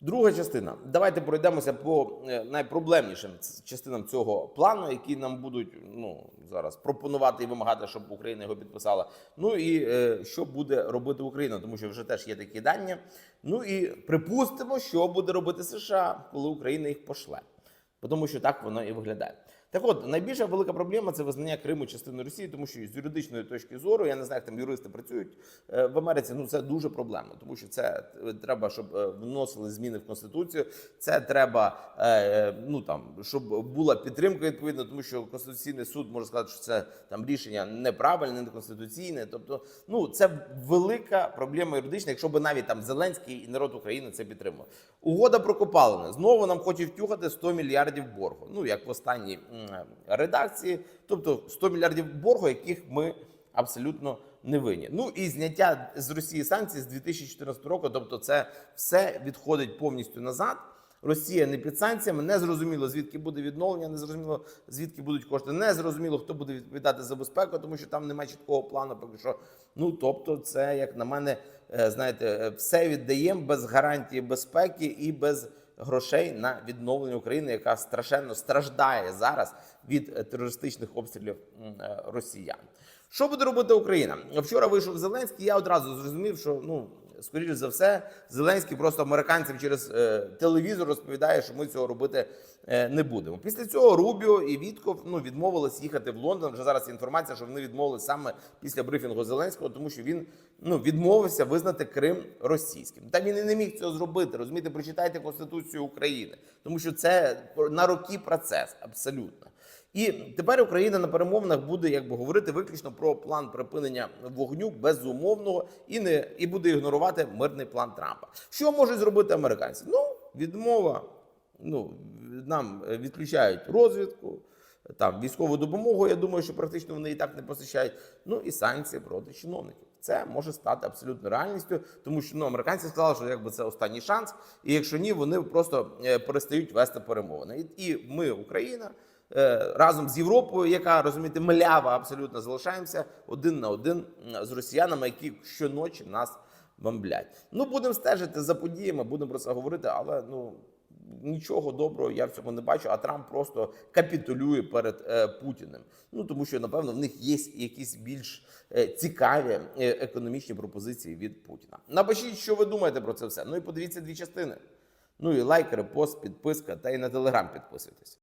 Друга частина. Давайте пройдемося по е, найпроблемнішим частинам цього плану, які нам будуть ну зараз пропонувати і вимагати, щоб Україна його підписала. Ну і е, що буде робити Україна, тому що вже теж є такі дані. Ну і припустимо, що буде робити США, коли Україна їх пошле. Тому що так воно і виглядає. Так от, найбільша велика проблема це визнання Криму частиною Росії, тому що з юридичної точки зору, я не знаю, як там юристи працюють е, в Америці. Ну це дуже проблемно, тому що це е, треба, щоб е, вносили зміни в конституцію. Це треба, ну там, щоб була підтримка відповідно, тому що конституційний суд може сказати, що це там рішення неправильне, неконституційне. Тобто, ну це велика проблема юридична, якщо би навіть там Зеленський і народ України це підтримував. Угода про копалини. Знову нам хочуть втюхати 100 мільярдів боргу. Ну як в останній редакції, тобто 100 мільярдів боргу, яких ми абсолютно не винні. Ну і зняття з Росії санкцій з 2014 року. Тобто, це все відходить повністю назад. Росія не під санкціями, не зрозуміло звідки буде відновлення, не зрозуміло звідки будуть кошти, не зрозуміло, хто буде відповідати за безпеку, тому що там немає чіткого плану. Поки що, ну тобто, це як на мене, е, знаєте, е, все віддаємо без гарантії безпеки і без грошей на відновлення України, яка страшенно страждає зараз від е, терористичних обстрілів е, росіян. Що буде робити Україна? Вчора вийшов Зеленський. Я одразу зрозумів, що ну скоріш за все, Зеленський просто американцям через е, телевізор розповідає, що ми цього робити е, не будемо. Після цього Рубіо і Вітков ну відмовились їхати в Лондон. Вже зараз інформація, що вони відмовились саме після брифінгу Зеленського, тому що він ну відмовився визнати Крим російським. Та він і не міг цього зробити. Розумієте, прочитайте Конституцію України, тому що це на роки процес абсолютно. І тепер Україна на перемовинах буде якби говорити виключно про план припинення вогню безумовного і не і буде ігнорувати мирний план Трампа. Що можуть зробити американці? Ну, відмова. Ну нам відключають розвідку, там військову допомогу. Я думаю, що практично вони і так не посещають. Ну і санкції проти чиновників. Це може стати абсолютно реальністю, тому що ну американці сказали, що якби це останній шанс, і якщо ні, вони просто е, перестають вести перемовини. І, і ми, Україна. Е, Разом з Європою, яка розумієте, млява абсолютно залишаємося один на один з росіянами, які щоночі нас бомблять. Ну будемо стежити за подіями, будемо про це говорити, але ну нічого доброго я в цьому не бачу. А Трамп просто капітулює перед е, Путіним. Ну тому що напевно в них є якісь більш е, цікаві е, економічні пропозиції від Путіна. Напишіть, що ви думаєте про це все. Ну і подивіться дві частини. Ну і лайк, репост, підписка та й на телеграм підписуйтесь.